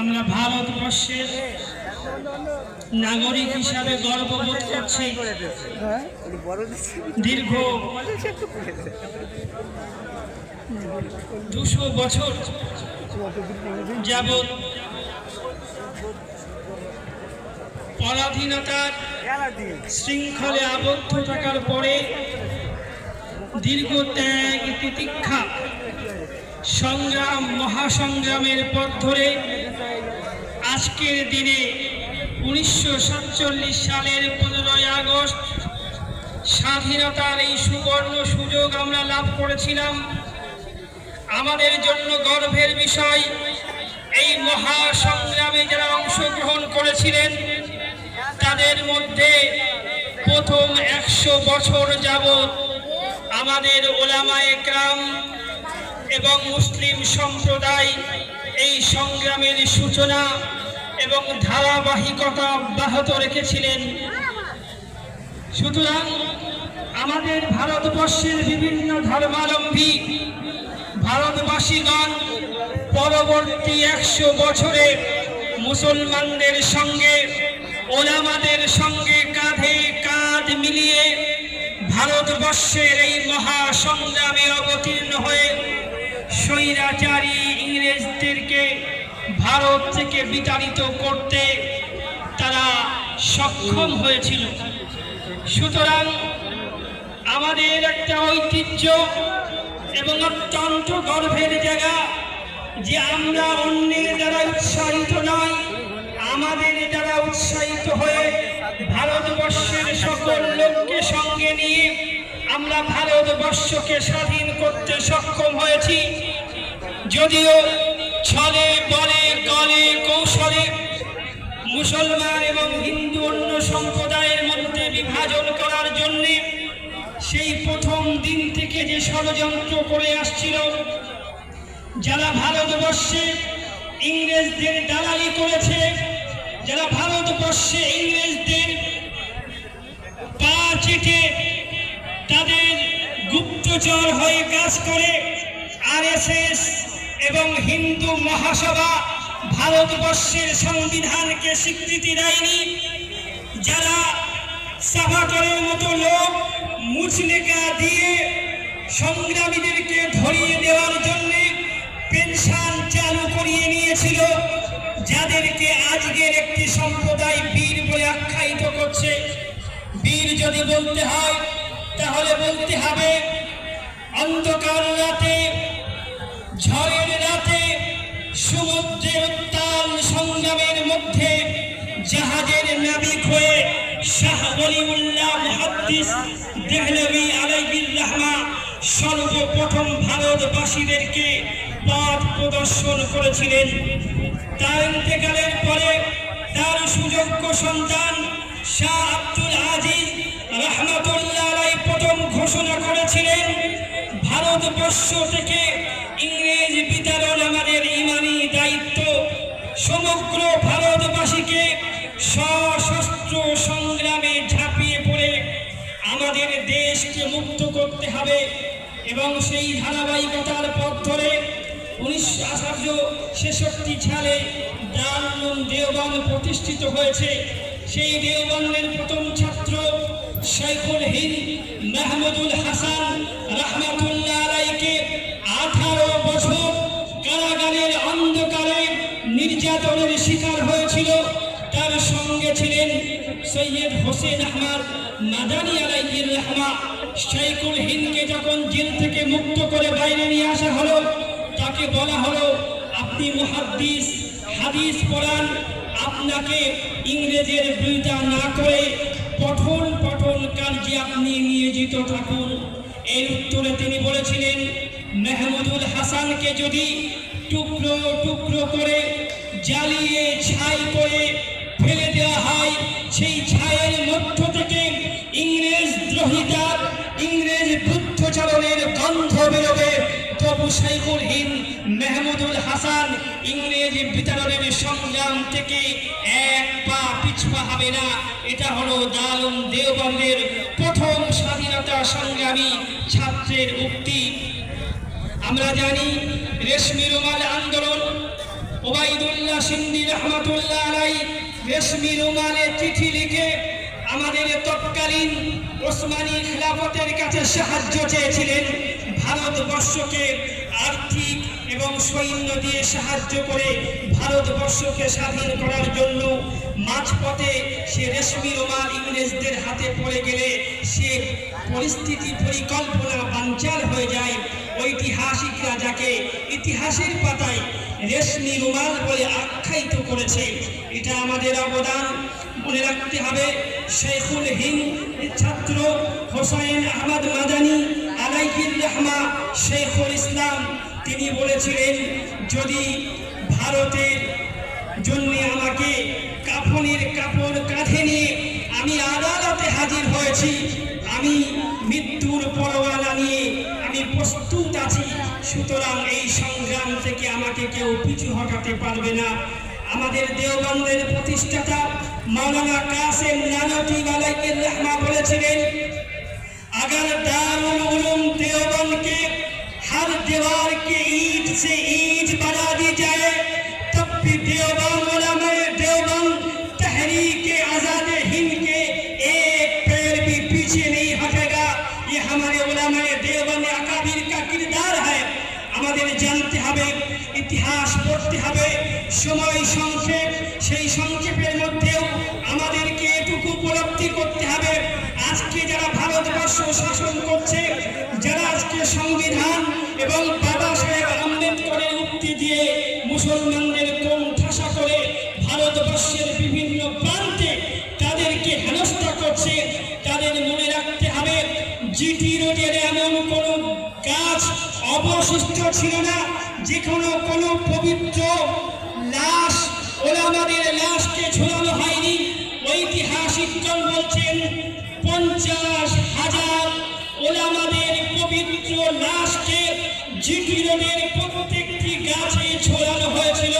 আমরা ভারতবর্ষের নাগরিক হিসাবে গর্ববোধ করছি। দীর্ঘ দুশো বছর যাবৎ পরাধীনতার শৃঙ্খলে আবদ্ধ থাকার পরে দীর্ঘ ত্যাগ, তিতিক্ষা সংগ্রাম, মহাসংগ্রামের পথ ধরে আজকের দিনে উনিশশো সাতচল্লিশ সালের পনেরোই আগস্ট স্বাধীনতার এই সুবর্ণ সুযোগ আমরা লাভ করেছিলাম। আমাদের জন্য গর্বের বিষয়, এই মহাসংগ্রামে যারা অংশগ্রহণ করেছিলেন, তাদের মধ্যে প্রথম একশো বছর যাবৎ আমাদের ওলামায় একরাম এবং মুসলিম সম্প্রদায় এই সংগ্রামের সূচনা এবং ধারাবাহিকতা অব্যাহত রেখেছিলেন। সুতরাং আমাদের ভারতবর্ষের বিভিন্ন ধর্মাবলম্বী ভারতবাসীগণ পরবর্তী একশো বছরে মুসলমানদের সঙ্গে, ওলামাদের সঙ্গে কাঁধে কাঁধ মিলিয়ে ভারতবর্ষের এই মহাসংগ্রামে অবতীর্ণ হয়ে স্বৈরাচারী ইংরেজদেরকে ভারত থেকে বিতাড়িত করতে তারা সক্ষম হয়েছিল। সুতরাং আমাদের একটা ঐতিহ্য এবং অত্যন্ত গর্বের জায়গা যে আমরা অন্যের দ্বারা উৎসাহিত নয় আমাদের দ্বারা উৎসাহিত হয়ে ভারতবর্ষের সকল লোককে সঙ্গে নিয়ে আমরা ভারতবর্ষকে স্বাধীন করতে সক্ষম হয়েছি। যদিও ছলে, বলে, গলে, কৌশলে মুসলমান এবং হিন্দু অন্য সম্প্রদায়ের মধ্যে বিভাজন করার জন্য সেই প্রথম দিন থেকে যে ষড়যন্ত্র করে আসছিল, যারা ভারতবর্ষে ইংরেজদের দালালি করেছে, যারা ভারতবর্ষে ইংরেজদের পা চেটে তাদের গুপ্তচর হয়ে কাজ করে আরএসএস এবং হিন্দু মহাসভা ভারতবর্ষের সংবিধানকে স্বীকৃতি দেয়নি। যারা সাভাটরের মতো লোক মুচলেকা দিয়ে সংগ্রামীদেরকে ধরিয়ে দেওয়ার জন্য পেনশন চালু করিয়ে নিয়েছিল, যাদেরকে আজকের একটি সম্প্রদায় বীর বলে আখ্যায়িত করছে। বীর যদি বলতে হয় তাহলে বলতে হবে, অন্ধকার রাতে, ঝড়ের রাতে, সমুদ্রের উত্তাল সংগ্রামের মধ্যে জাহাজের নাবিক হয়ে শাহ ওলিউল্লাহ মুহাদ্দিস দেহলভি আলাইহির রহমা সর্বপ্রথম ভারতবাসীদেরকে পথ প্রদর্শন করেছিলেন। তার ইন্তেকালের পরে তার সুযোগ্য সন্তান শাহ আব্দুল আজিজ রহমতুল্লাহ আলাই প্রথম ঘোষণা করেছিলেন ভারতবর্ষ থেকে ইংরেজ বিতরণ আমাদের ইমানি দায়িত্ব। সমগ্র ভারতবাসীকে সশস্ত্র সংগ্রামে ঝাঁপিয়ে পড়ে আমাদের দেশকে মুক্ত করতে হবে এবং সেই ধারাবাহিকতার পথ ধরে উনিশশো আঠারোশো ছেষট্টি সালে দারুল দেওবন্দ প্রতিষ্ঠিত হয়েছে। সেই দেওবন্দের প্রথম ছাত্র শেখুল হিন্দ মাহমুদুল হাসান রহমাতুল্লাহ আলাইকে আঠারো বছর কারাগারের অন্ধকারে নির্যাতনের শিকার হয়েছিল। তার সঙ্গে ছিলেন সৈয়দ হোসেন আহমদ মাদানী আলাইহির রহমা। শেখুল হিন্দকে যখন জেল থেকে মুক্ত করে বাইরে নিয়ে আসা হলো, তাকে বলা হলো, আপনি মুহাদ্দিস, হাদিস পড়ান, আপনাকে ইংরেজের বিরোধিতা না করে পঠন পঠন কার্যে আপনি নিয়োজিত থাকুন এর উত্তরে তিনি বলেছিলেন, মেহমুদুল হাসানকে যদি টুকরো টুকরো করে জ্বালিয়ে, ছাই করে ফেলে দেওয়া হয়, সেই ছায়ের মধ্য থেকে ইংরেজ দ্রোহিতা, ইংরেজ বেরোবে সাইকুল হিন্দ মেহমুদুল হাসান ইংরেজি বিতরণের সংগ্রাম থেকে এক পা পিছপা হবে না। এটা হলো দারুণ দেওবন্দের প্রথম স্বাধীনতা সংগ্রামী ছাত্রের উক্তি। আমরা জানি রেশমি রুমাল আন্দোলন ওবাইদুল্লাহ সিন্দি রহমতুল্লাহ আলাই রেশমি রুমালে চিঠি লিখে আমাদের তৎকালীন ওসমানী খিলাফতের কাছে সাহায্য চেয়েছিলেন। ভারতবর্ষকে আর্থিক এবং সৈন্য দিয়ে সাহায্য করে ভারতবর্ষকে স্বাধীন করার জন্য মাঝপথে সে রেশমি রুমাল ইংরেজদের হাতে পড়ে গেলে সে পরিস্থিতি পরিকল্পনা বাঞ্চাল হয়ে যায়। ঐতিহাসিকরা যাকে ইতিহাসের পাতায় রেশমি রুমাল বলে আখ্যায়িত করেছে। এটা আমাদের অবদান। মনে রাখতে হবে, শেখুল হিন্দ ছাত্র হোসাইন আহমদ মাদানী আলাইকুর রহমা শেখুল ইসলাম। তিনি বলেছিলেন, যদি ভারতের জন্য আমাকে কাফনের কাপড় কাঁধে নিয়ে আমি আদালতে হাজির হয়েছি আমি মৃত্যুর পরোয়ানা নিয়ে আমি প্রস্তুত আছি সুতরাং এই সংগ্রাম থেকে আমাকে কেউ পিছু হটাতে পারবে না আমাদের দেওবন্দের প্রতিষ্ঠাতা মাওলানা কাসেম নানকি মালাইকুর রহমা বলেছিলেন अगर दारुल उलूम देवबंद के हर दीवार के ईंट से ईंट बना दी जाए ইতিহাস পড়তে হবে। সময় সংক্ষেপ, সেই সংক্ষেপের মধ্যেও আমাদেরকে এটুকু উপলব্ধি করতে হবে। আজকে যারা ভারতবর্ষ শাসন করছে, যারা আজকে সংবিধান এবং বাবা সাহেব আম্বেদকরের উক্তি দিয়ে মুসলমানদের অবশিষ্ট ছিল না, যে কোনো কোনো পবিত্র লাশ, ওলামাদের লাশকে ঝোলানো হয়নি। ঐতিহাসিকগণ বলছেন, পঞ্চাশ হাজার ওলামাদের পবিত্র লাশকে জিটি রোডের প্রত্যেকটি গাছে ঝোলানো হয়েছিল।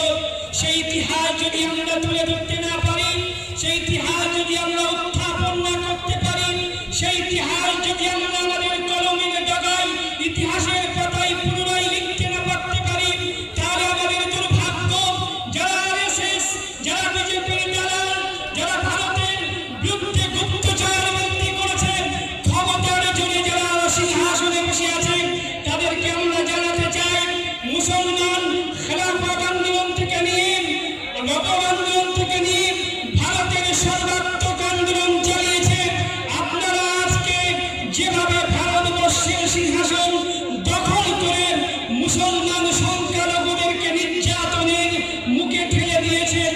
সেই ইতিহাস যদি আমরা তুলে ধরতে না পারি, সেই ইতিহাস যদি আমরা যেভাবে ভারতবর্ষের সিংহাসন দখল করে মুসলমান সংখ্যালঘুদেরকে নির্যাতনের মুখে ঠেলে দিয়েছেন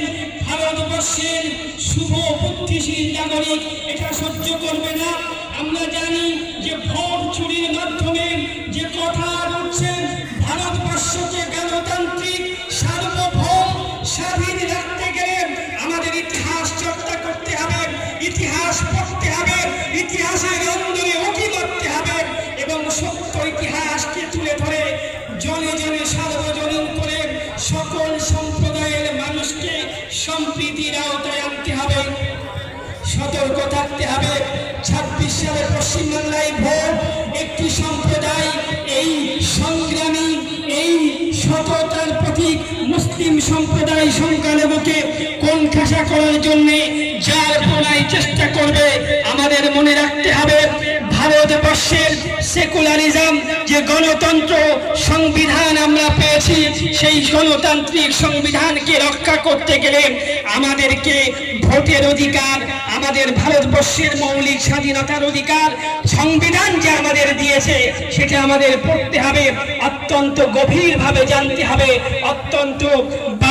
ভারতবর্ষের শুভ বুদ্ধিশীল নাগরিক, এটা সহ্য করবে না। আমরা জানি যে ভোট চুরির মাধ্যমে যে কথা উঠছে ভারতবর্ষকে গণতান্ত্রিক পড়তে হবে ইতিহাসের অন্দরে উঁকি করতে হবে এবং সত্য ইতিহাসকে তুলে ধরে জনে জনে সার্বজনীন করে সকল সম্প্রদায়ের মানুষকে সম্প্রীতির আওতায় আনতে হবে, সতর্ক থাকতে হবে। ছাব্বিশ সালে পশ্চিমবাংলায় ভোট, একটি সম্প্রদায় এই সংগ্রামী, এই সততার প্রতীক মুসলিম সম্প্রদায় সংখ্যালঘুকে খাসা করার জন্য যার প্রণয় চেষ্টা করবে, আমাদের মনে রাখতে হবে, ভারতবর্ষের সেকুলারিজম যে গণতন্ত্র সংবিধান আমরা পেয়েছি, সেই গণতান্ত্রিক সংবিধানকে রক্ষা করতে গেলে আমাদেরকে ভোটের অধিকার, আমাদের ভারতবর্ষের মৌলিক স্বাধীনতার অধিকার, সংবিধান যে আমাদের দিয়েছে, সেটা আমাদের পড়তে হবে, অত্যন্ত গভীরভাবে জানতে হবে, অত্যন্ত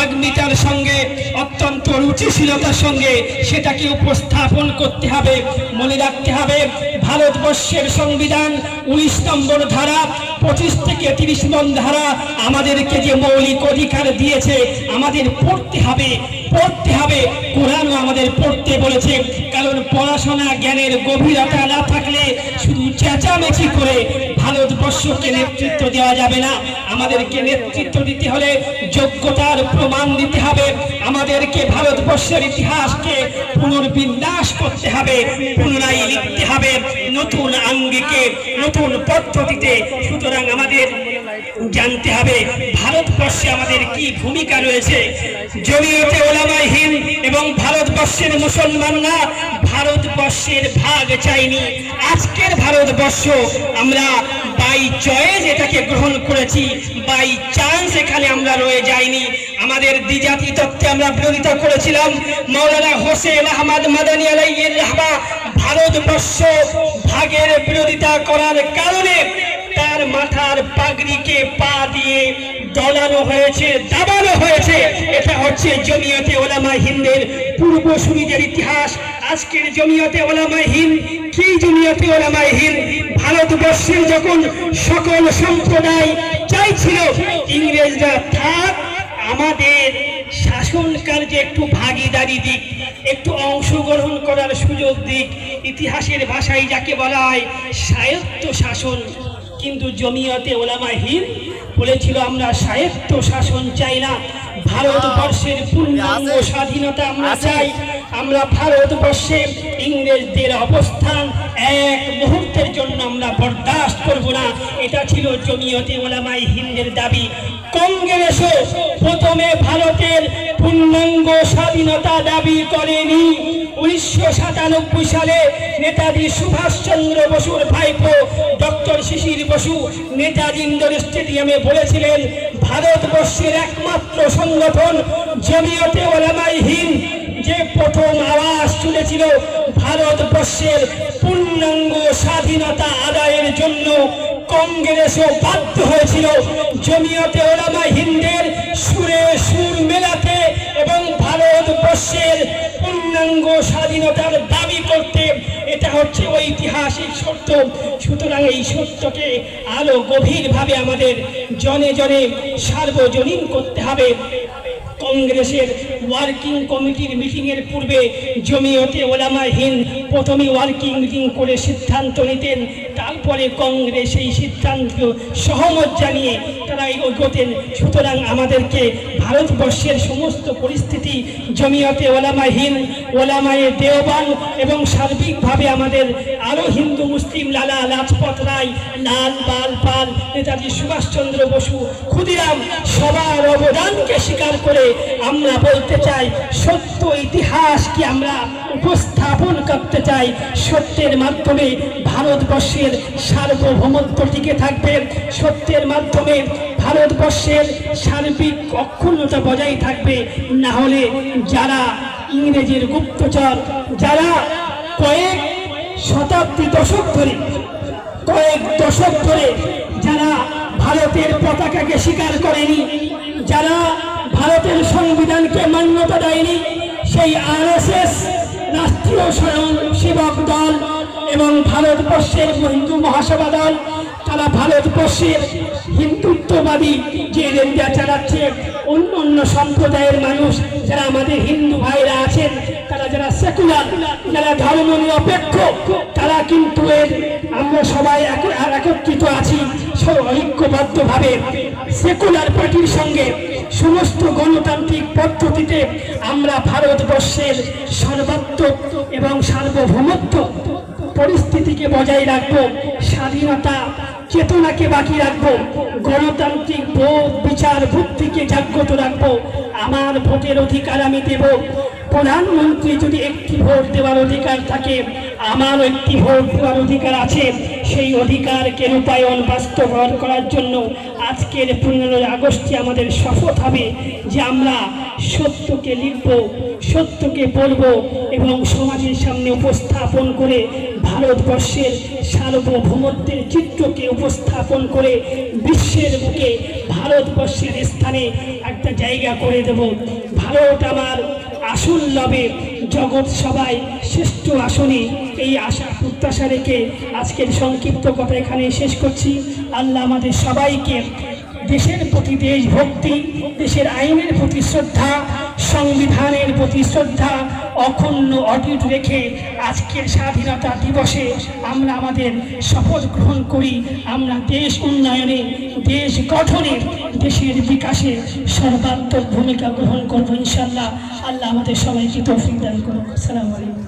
বাগ্মিতার সঙ্গে, অত্যন্ত রুচিশীলতার সঙ্গে সেটাকে উপস্থাপন করতে হবে, মনে রাখতে হবে, ভারতবর্ষের সংবিধান উনিশ নম্বর ধারা, পঁচিশ থেকে তিরিশ নম্বর ধারা আমাদেরকে যে মৌলিক অধিকার দিয়েছে, আমাদের পড়তে হবে পড়তে হবে। কোরআনও আমাদের পড়তে বলেছে, কারণ পড়াশোনা জ্ঞানের গভীরতা না থাকলে শুধু চেঁচামেচি করে ভারতবর্ষকে নেতৃত্ব দেওয়া যাবে না। আমাদেরকে নেতৃত্ব দিতে হলে যোগ্যতার প্রমাণ দিতে হবে। আমাদেরকে ভারতবর্ষের ইতিহাসকে পুনর্বিন্যাস করতে হবে, পুনরায় লিখতে হবে। নতুন আঙ্গিকে, নতুন পদ্ধতিতে সুতরাং আমাদের জানতে হবে ভারতবর্ষে আমাদের কি ভূমিকা রয়েছে। জমিয়তে ওলামাই হিন্দ এবং ভারতবর্ষের মুসলমানরা ভারতবর্ষের ভাগ চাইনি আজকের ভারতবর্ষ আমরা বাই চয়েস এটাকে গ্রহণ করেছি বাই চান্স এখানে আমরা রয়ে যাইনি। আমাদের দ্বিজাতি তত্ত্বে আমরা বিরোধিতা করেছিলাম। মৌলানা হোসেন আহমদ মাদানী রাহবা ভারতবর্ষ ভাগের বিরোধিতা করার কারণে তার মাথার পাগড়িকে পা দিয়ে দলানো হয়েছে, দাবানো হয়েছে। এটা হচ্ছে জমিয়তে ওলামা হিন্দের পূর্বসূরীদের ইতিহাস। আজকের জমিয়তে ওলামা হিন্দ, কি জমিয়তে ওলামা হিন্দ? ভারতবর্ষের যখন সকল সম্প্রদায় চাইছিল ইংরেজরা, থাক, আমাদের শাসন কার্যে একটু ভাগিদারি দিক, একটু অংশগ্রহণ করার সুযোগ দিক, ইতিহাসের ভাষায় যাকে বলা হয় স্বায়ত্ত শাসন কিন্তু জমিয়তে ওলামাহীন বলেছিল আমরা স্বায়ত্ত শাসন চাই না। ভারতবর্ষের পূর্ণাঙ্গ স্বাধীনতা আমরা চাই। আমরা ভারতবর্ষে ইংরেজদের অবস্থান এক মুহূর্তের জন্য আমরা বরদাস্ত করব না। এটা ছিল জমিয়তে ওলামাই হিন্দের দাবি। কংগ্রেসও প্রথমে ভারতের পূর্ণাঙ্গ স্বাধীনতা দাবি করেনি। উনিশশো সাতানব্বই সালে নেতাজি সুভাষচন্দ্র বসুর ভাইপো ডক্টর শিশির বসু নেতাজি ইন্দোর স্টেডিয়ামে বলেছিলেন, ভারতবর্ষের একমাত্র সংগঠন জমিয়তে ওলামাই হিন্দ। যে প্রথম আওয়াজ তুলেছিল ভারতবর্ষের পূর্ণাঙ্গ স্বাধীনতা আদায়ের জন্য কংগ্রেসও বাধ্য হয়েছিল। জমিয়তে ওলামা হিন্দের সুরে সুর মেলাতে এবং ভারতবর্ষের পূর্ণাঙ্গ স্বাধীনতার দাবি করতে। এটা হচ্ছে ঐতিহাসিক সত্য। সুতরাং এই সত্যকে আরও গভীরভাবে আমাদের জনে জনে সার্বজনীন করতে হবে। কংগ্রেসের ওয়ার্কিং কমিটির মিটিংয়ের পূর্বে জমিয়তে ওলামা হিন্দ প্রথমে ওয়ার্কিং মিটিং করে সিদ্ধান্ত নিতেন। তারপরে কংগ্রেস এই সিদ্ধান্ত সহমত জানিয়ে তারা এগোতেন। সুতরাং আমাদেরকে ভারতবর্ষের সমস্ত পরিস্থিতি জমিয়তে ওলামা হিন্দ ওলামায়ে দেওবান এবং সার্বিকভাবে আমাদের আরও হিন্দু, মুসলিম, লালা, লাজপত রায়, লাল, বাল, পাল, নেতাজি সুভাষচন্দ্র বসু, ক্ষুদিরাম সবার অবদানকে স্বীকার করে আমরা বলতে চাই, সত্য ইতিহাস কি আমরা উপস্থাপন করতে চাই? সত্যের মাধ্যমে ভারতবর্ষের সার্বভৌমত্ব টিকে থাকবে। সত্যের মাধ্যমে ভারতবর্ষের সার্বিক অক্ষুণ্ণতা বজায় থাকবে। না হলে যারা ইংরেজের গুপ্তচর, যারা কয়েক শতাব্দী দশক ধরে, কয়েক দশক ধরে যারা ভারতের পতাকাকে স্বীকার করেনি, যারা ভারতের সংবিধানকে মান্যতা দেয়নি, সেই আরএসএস রাষ্ট্রীয় স্বয়ং সেবক দল এবং ভারতবর্ষের হিন্দু মহাসভা দল, তারা ভারতবর্ষের হিন্দুত্ববাদী যে রেঞ্জা চালাচ্ছে, অন্য অন্য সম্প্রদায়ের মানুষ যারা আমাদের হিন্দু ভাইরা আছেন, তারা যারা সেকুলার, যারা ধর্ম নিরপেক্ষ, তারা কিন্তু এর আমরা সবাই এক- একত্রিত আছি ঐক্যবদ্ধভাবে সেকুলার পার্টির সঙ্গে সমস্ত গণতান্ত্রিক পদ্ধতিতে আমরা ভারতবর্ষের সর্বাত্মক এবং সার্বভৌমত্ব পরিস্থিতিকে বজায় রাখব, স্বাধীনতা চেতনাকে বাকি রাখব, গণতান্ত্রিক বোধ, বিচার বুদ্ধিকে জাগ্রত রাখব। আমার ভোটের অধিকার আমি দেব। প্রধানমন্ত্রী যদি একটি ভোট দেওয়ার অধিকার থাকে আমারও একটি ভোট দেওয়ার অধিকার আছে। সেই অধিকারকে রূপায়ণ বাস্তবায়ন করার জন্য আজকের পনেরোই আগস্টে আমাদের শপথ হবে যে আমরা সত্যকে লিখব, সত্যকে বলব এবং সমাজের সামনে উপস্থাপন করে ভারতবর্ষের সার্বভৌমত্বের চিত্রকে উপস্থাপন করে বিশ্বের বুকে ভারতবর্ষের স্থানে একটা জায়গা করে দেব। ভারত আমার আসল লাভে জগৎ সবাই শ্রেষ্ঠ আসনে। এই আশা প্রত্যাশা রেখে আজকের সংক্ষিপ্ত কথা এখানে শেষ করছি। আল্লাহ আমাদের সবাইকে দেশের প্রতি দেশভক্তি, দেশের আইনের প্রতি শ্রদ্ধা, সংবিধানের প্রতি শ্রদ্ধা অখণ্ড অটুট রেখে আজকের স্বাধীনতা দিবসে আমরা আমাদের শপথ গ্রহণ করি। আমরা দেশ উন্নয়নে, দেশ গঠনে, দেশের বিকাশে সর্বাত্মক ভূমিকা গ্রহণ করব ইনশাল্লাহ আল্লাহ আমাদের সবাইকে তৌফিক দান করুন আসসালামু আলাইকুম।